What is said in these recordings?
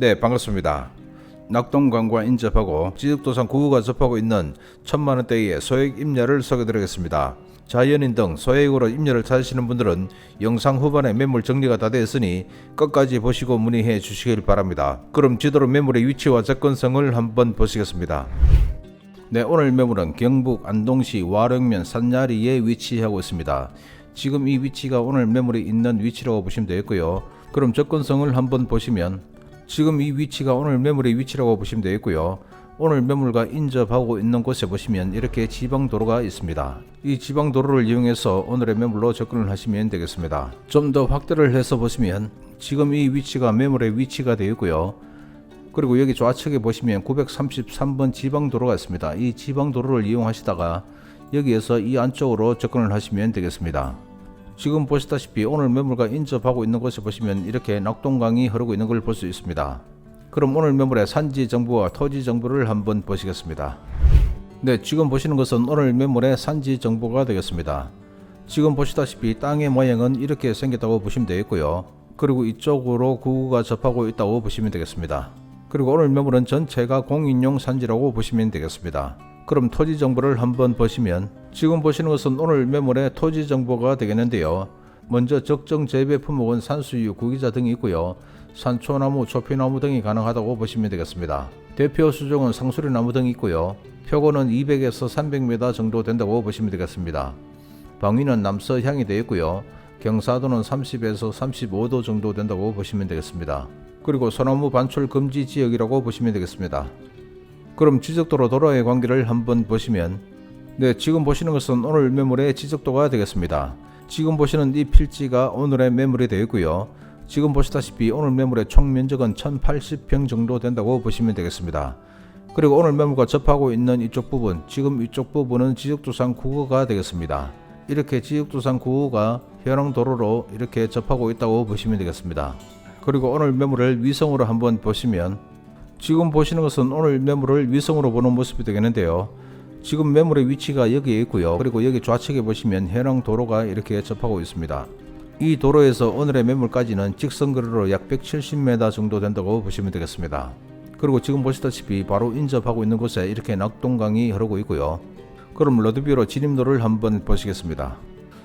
네, 반갑습니다. 낙동강과 인접하고 지적도상 구구가 접하고 있는 천만 원대의 소액 임야를 소개드리겠습니다. 자연인 등 소액으로 임야를 찾으시는 분들은 영상 후반에 매물 정리가 다 되었으니 끝까지 보시고 문의해 주시길 바랍니다. 그럼 지도로 매물의 위치와 접근성을 한번 보시겠습니다. 네, 오늘 매물은 경북 안동시 와령면 산야리에 위치하고 있습니다. 지금 이 위치가 오늘 매물이 있는 위치라고 보시면 되겠고요. 그럼 접근성을 한번 보시면 지금 이 위치가 오늘 매물의 위치라고 보시면 되겠고요. 오늘 매물과 인접하고 있는 곳에 보시면 이렇게 지방도로가 있습니다. 이 지방도로를 이용해서 오늘의 매물로 접근을 하시면 되겠습니다. 좀 더 확대를 해서 보시면 지금 이 위치가 매물의 위치가 되겠고요. 그리고 여기 좌측에 보시면 933번 지방도로가 있습니다. 이 지방도로를 이용하시다가 여기에서 이 안쪽으로 접근을 하시면 되겠습니다. 지금 보시다시피 오늘 매물과 인접하고 있는 곳에 보시면 이렇게 낙동강이 흐르고 있는 걸 볼 수 있습니다. 그럼 오늘 매물의 산지 정보와 토지 정보를 한번 보시겠습니다. 네, 지금 보시는 것은 오늘 매물의 산지 정보가 되겠습니다. 지금 보시다시피 땅의 모양은 이렇게 생겼다고 보시면 되겠고요. 그리고 이쪽으로 구구가 접하고 있다고 보시면 되겠습니다. 그리고 오늘 매물은 전체가 공인용 산지라고 보시면 되겠습니다. 그럼 토지 정보를 한번 보시면 지금 보시는 것은 오늘 매물의 토지 정보가 되겠는데요. 먼저 적정 재배 품목은 산수유, 구기자 등이 있고요. 산초나무, 초피나무 등이 가능하다고 보시면 되겠습니다. 대표 수종은 상수리나무 등이 있고요. 표고는 200에서 300m 정도 된다고 보시면 되겠습니다. 방위는 남서향이 되어 있고요. 경사도는 30에서 35도 정도 된다고 보시면 되겠습니다. 그리고 소나무 반출 금지 지역이라고 보시면 되겠습니다. 그럼 지적도로 도로의 관계를 한번 보시면 네 지금 보시는 것은 오늘 매물의 지적도가 되겠습니다. 지금 보시는 이 필지가 오늘의 매물이 되어 있고요. 지금 보시다시피 오늘 매물의 총 면적은 1080평 정도 된다고 보시면 되겠습니다. 그리고 오늘 매물과 접하고 있는 이쪽 부분, 지금 이쪽 부분은 지적도상 구거가 되겠습니다. 이렇게 지적도상 구거가 현황 도로로 이렇게 접하고 있다고 보시면 되겠습니다. 그리고 오늘 매물을 위성으로 한번 보시면 지금 보시는 것은 오늘 매물을 위성으로 보는 모습이 되겠는데요. 지금 매물의 위치가 여기에 있고요. 그리고 여기 좌측에 보시면 해랑 도로가 이렇게 접하고 있습니다. 이 도로에서 오늘의 매물까지는 직선 거리로 약 170m 정도 된다고 보시면 되겠습니다. 그리고 지금 보시다시피 바로 인접하고 있는 곳에 이렇게 낙동강이 흐르고 있고요. 그럼 로드뷰로 진입로를 한번 보시겠습니다.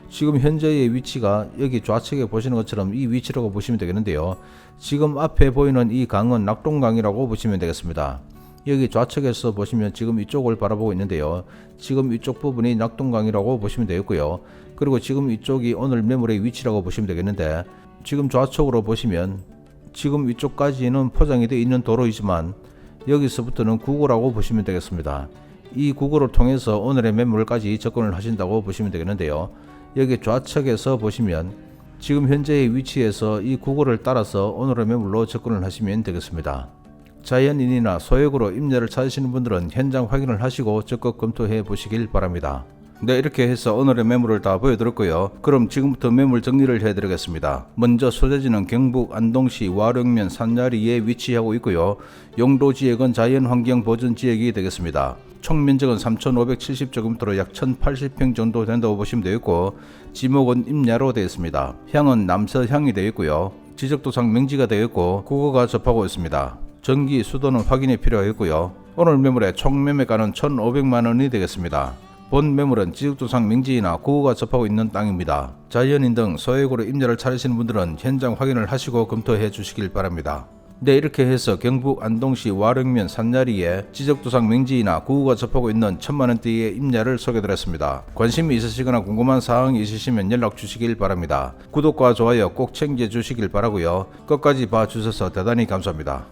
지금 현재의 위치가 여기 좌측에 보시는 것처럼 이 위치라고 보시면 되겠는데요. 지금 앞에 보이는 이 강은 낙동강이라고 보시면 되겠습니다. 여기 좌측에서 보시면 지금 이쪽을 바라보고 있는데요. 지금 이쪽 부분이 낙동강이라고 보시면 되겠고요. 그리고 지금 이쪽이 오늘 매물의 위치라고 보시면 되겠는데 지금 좌측으로 보시면 지금 이쪽까지는 포장이 되어 있는 도로이지만 여기서부터는 구고라고 보시면 되겠습니다. 이 구고를 통해서 오늘의 매물까지 접근을 하신다고 보시면 되겠는데요. 여기 좌측에서 보시면 지금 현재의 위치에서 이 구고를 따라서 오늘의 매물로 접근을 하시면 되겠습니다. 자연인이나 소액으로 임야를 찾으시는 분들은 현장 확인을 하시고 적극 검토해 보시길 바랍니다. 네, 이렇게 해서 오늘의 매물을 다 보여드렸고요. 그럼 지금부터 매물 정리를 해드리겠습니다. 먼저 소재지는 경북 안동시 와령면 산야리에 위치하고 있고요. 용도 지역은 자연환경 보전 지역이 되겠습니다. 총 면적은 3,570제곱미터로 약 1,080평 정도 된다고 보시면 되겠고 지목은 임야로 되어 있습니다. 향은 남서향이 되어 있고요. 지적도상 명지가 되어 있고 국어가 접하고 있습니다. 전기, 수도는 확인이 필요하겠고요. 오늘 매물의 총 매매가는 1,500만 원이 되겠습니다. 본 매물은 지적도상 명지이나 구호가 접하고 있는 땅입니다. 자연인 등 소액으로 임야를 차리시는 분들은 현장 확인을 하시고 검토해 주시길 바랍니다. 네, 이렇게 해서 경북 안동시 와령면 산야리에 지적도상 명지이나 구호가 접하고 있는 천만원대의 임야를 소개드렸습니다. 관심이 있으시거나 궁금한 사항이 있으시면 연락 주시길 바랍니다. 구독과 좋아요 꼭 챙겨 주시길 바라고요. 끝까지 봐주셔서 대단히 감사합니다.